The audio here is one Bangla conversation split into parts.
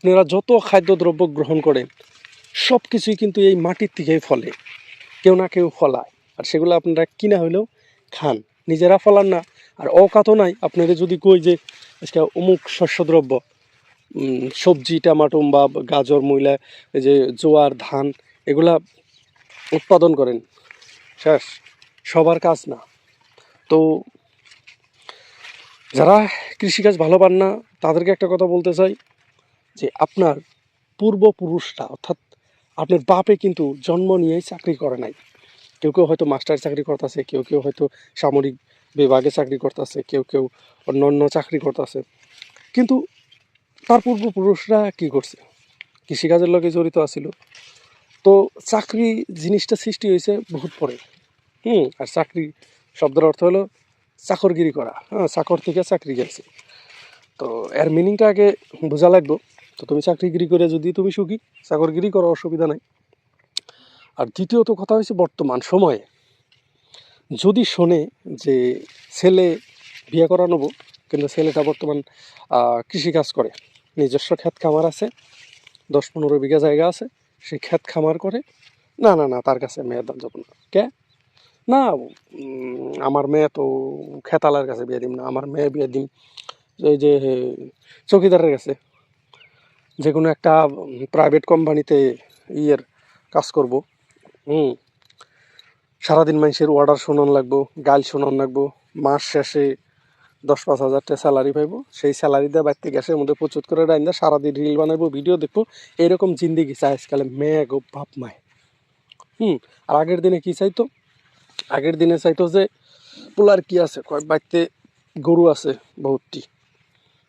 আপনারা যত খাদ্যদ্রব্য গ্রহণ করেন, সব কিছুই কিন্তু এই মাটির থেকেই ফলে। কেউ না কেউ ফলায়। আর সেগুলো আপনারা কিনা হলেও খান। নিজেরা ফলান না। আর অকাতও নাই আপনারা যদি কই যে আজকে অমুক শস্যদ্রব্য সবজি, টমাটো বা গাজর এই যে জোয়ার, ধান, এগুলা উৎপাদন করেন। শেষ। সবার কাজ না। তো যারা কৃষিকাজ ভালো পান না, তাদেরকে একটা কথা বলতে চাই। যে আপনার পূর্বপুরুষরা, অর্থাৎ আপনার বাপে কিন্তু জন্ম নিয়েই চাকরি করে নাই। কেউ কেউ হয়তো মাস্টার চাকরি করতেছে, কেউ কেউ হয়তো সামরিক বিভাগে চাকরি করতেছে, কেউ কেউ অন্য অন্য চাকরি করতেছে। কিন্তু তার পূর্বপুরুষরা কি করছে? কৃষিকাজের লগে জড়িত আছিল। তো চাকরি জিনিসটা সৃষ্টি হয়েছে বহুত পরে। হুম, আর চাকরি শব্দের অর্থ হলো চাকরগিরি করা। হ্যাঁ চাকর থেকে চাকরি গেছে। তো এর মিনিংটা আগে বোঝা লাগবে। তো তুমি চাকরিগিরি করে যদি তুমি সুখী, চাকরগিরি করো অসুবিধা নাই। আর দ্বিতীয়ত কথা হচ্ছে বর্তমান সময়ে, যদি শোনে যে ছেলে বিয়ে করা নেব, কিন্তু ছেলেটা বর্তমান কৃষিকাজ করে, নিজস্ব ক্ষেত খামার আছে, দশ পনেরো বিঘা জায়গা আছে সেই ক্ষেত খামার করে, না না না, তার কাছে মেয়ের দাম যাব না। কে? না আমার মেয়ে তো খেতালার কাছে বিয়ে দিম না, আমার মেয়ে বিয়ে দিম যে, চৌকিদারের কাছে। যে কোনো একটা প্রাইভেট কোম্পানিতে ইয়ের কাজ করব। হুম। সারাদিন মানুষের অর্ডার শোনান লাগবো গাল শোনান লাগবো। মাস শেষে দশ পাঁচ হাজার টাকা স্যালারি পাইবো। সেই স্যালারি দিয়ে বাড়িতে গ্যাসের মধ্যে প্রচুর করে রাইন্দা, সারাদিন রিল বানাইবো ভিডিও দেখব। এরকম জিন্দিগি চাই আজকালে মেয়ে গো বাপ মায়। হুম, আর আগের দিনে কি চাইতো? আগের দিনে চাইতো যে, পোলার কি আছে? কয়, বাড়িতে গরু আছে বহুতটি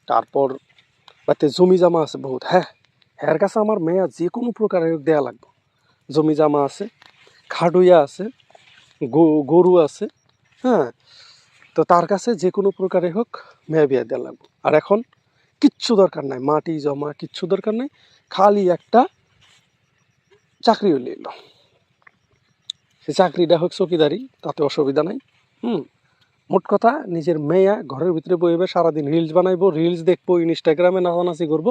তারপর বাড়িতে জমি জামা আছে বহুত হ্যাঁ? হ্যার কাছে আমার মেয়া যে কোনো প্রকারের দেয়া লাগবে। জমি জামা আছে খাডুইয়া আছে গরু আছে হ্যাঁ? তো তার কাছে যে কোনো প্রকারে হোক মেয়া বিয়া দেওয়া লাগবে। আর এখন কিচ্ছু দরকার নাই, মাটি জমা কিচ্ছু দরকার নাই, খালি একটা চাকরি হলে এলো সে চাকরিটা হোক চকিদারি, তাতে অসুবিধা নাই, হুম? মোট কথা, নিজের মেয়া ঘরের ভিতরে বইবে সারাদিন রিলস বানাইবো রিলস দেখব ইনস্টাগ্রামে নাচানাচি করব,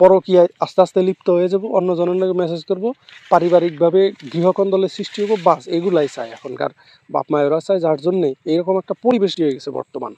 পরকীয়ায় আস্তে আস্তে লিপ্ত হয়ে যাব, অন্যজনের মেসেজ করব, পারিবারিকভাবে গৃহকন্দলের সৃষ্টি হব, বাস এগুলাই চায় এখনকার বাপ মায়েরা চায়, যার জন্যে এরকম একটা পরিবেশ হয়ে গেছে বর্তমান।